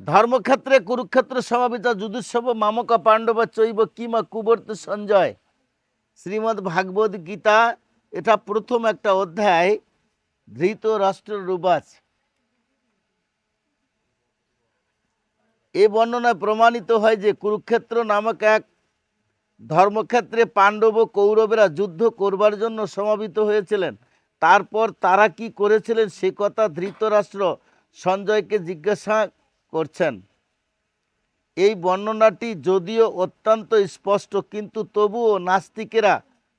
ধর্মক্ষেত্রে, কুরুক্ষেত্র সমাবিত যুদুৎসব মামক, পাণ্ডব, চৈব, কিমা, কুবর্ত, সঞ্জয়। শ্রীমদ্ ভাগবত গীতা, এটা প্রথম একটা অধ্যায়, ধৃত রাষ্ট্র রুবাচ এ বর্ণনায় প্রমাণিত হয় যে কুরুক্ষেত্র নামক এক ধর্মক্ষেত্রে পাণ্ডব, কৌরবেরা যুদ্ধ করবার জন্য সমাবেত হয়েছিলেন। তারপর তারা কি করেছিলেন, সে কথা ধৃতরাষ্ট্র সঞ্জয়কে জিজ্ঞাসা করছেন। এই বর্ণনাটি যদিও অত্যন্ত স্পষ্ট, কিন্তু তবুও নাস্তিকেরা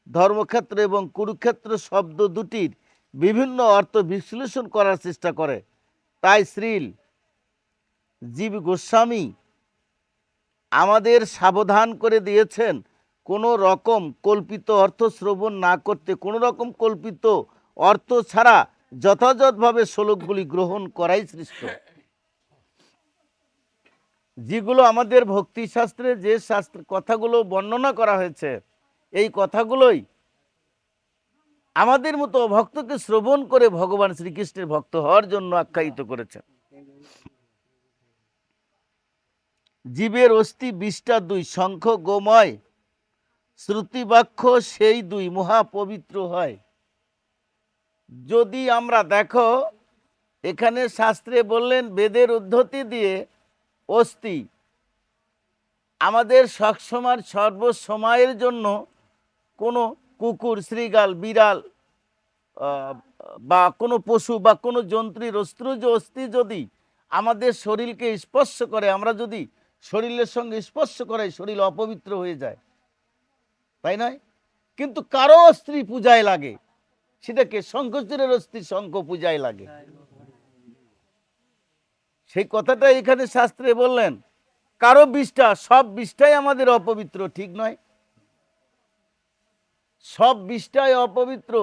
ধর্মক্ষেত্র এবং কুরুক্ষেত্র শব্দ দুটির বিভিন্ন অর্থ বিশ্লেষণ করার চেষ্টা করে। তাই শ্রীল, জীব গোস্বামী আমাদের সাবধান করে দিয়েছেন, কোনো রকম কল্পিত অর্থ শ্রবণ না করতে, কোনো রকম কল্পিত অর্থ ছাড়া যথাযথভাবে শ্লোকগুলি গ্রহণ করাই সৃষ্ট যেগুলো আমাদের ভক্তিশাস্ত্রে যে শাস্ত্র কথাগুলো বর্ণনা করা হয়েছে, এই কথাগুলোই আমাদের মতো ভক্তকে শ্রবণ করে ভগবান শ্রীকৃষ্ণের ভক্ত হওয়ার জন্য আখ্যায়িত করেছেন। জীবের অস্থি বিষ্টা দুই শঙ্খ গোময়, শ্রুতিবাক্য সেই দুই মহাপবিত্র হয়। যদি আমরা দেখো, এখানে শাস্ত্রে বললেন, বেদের উদ্ধতি দিয়ে অস্থি। আমাদের সবসময় সর্বসময়ের জন্য কোনো কুকুর শ্রীগাল বিড়াল বা কোনো পশু বা কোনো যন্ত্রীর অস্ত্রজ অস্থি যদি আমাদের শরীরকে স্পর্শ করে, আমরা যদি শরীরের সঙ্গে স্পর্শ করে শরীর অপবিত্র হয়ে যায়। তাই নয়? কিন্তু কারও অস্ত্রী পূজায় লাগে। সেটাকে শঙ্কচূরের অস্থি, শঙ্খ পূজায় লাগে। সেই কথাটা এখানে শাস্ত্রে বললেন। কারও বিষটা সব বিষটাই আমাদের অপবিত্র, ঠিক নয়? সব বিষটাই অপবিত্র,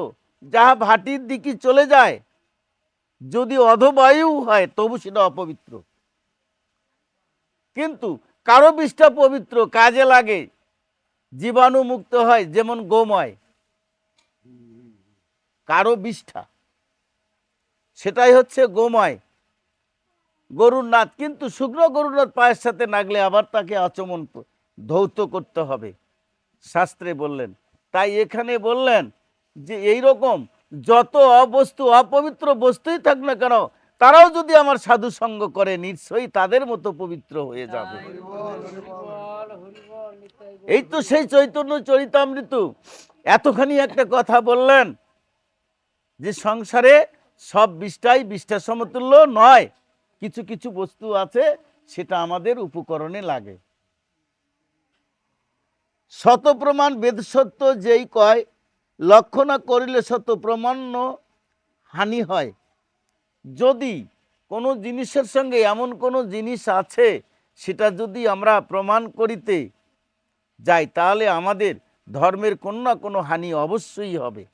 যাহা ভাটির দিকে চলে যায়, যদি অধবায়ু হয়, তবু সেটা অপবিত্র। কিন্তু কারও বিষটা পবিত্র কাজে লাগে, জীবাণু মুক্ত হয়, যেমন গোময়। কারও বিষ্ঠা, সেটাই হচ্ছে গোময়। গরুর নাথ কিন্তু শুকনো গরুর নাথ পায়ের সাথে নাগলে আবার তাকে আচমন ধৌত করতে হবে। শাস্ত্রে বললেন। তাই এখানে বললেন যে এই রকম যত অবস্তু অপবিত্র বস্তুই থাক না কেন তারাও যদি আমার সাধু সঙ্গ করে নিশ্চয়ই তাদের মতো পবিত্র হয়ে যাবে। এই তো সেই চৈতন্য চরিতামৃত। এতখানি একটা কথা বললেন যে সংসারে সব বিষ্ঠাই বিষ্ঠা সমতুল্য নয়। কিছু কিছু বস্তু আছে, সেটা আমাদের উপকরণে লাগে। শত প্রমাণ বেদ সত্য যেই কয় লক্ষ্য না করিলে শত প্রমাণ্য হানি হয়। যদি কোনো জিনিসের সঙ্গে এমন কোনো জিনিস আছে, সেটা যদি আমরা প্রমাণ করিতে যাই, তাহলে আমাদের ধর্মের কোনো না কোনো হানি অবশ্যই হবে।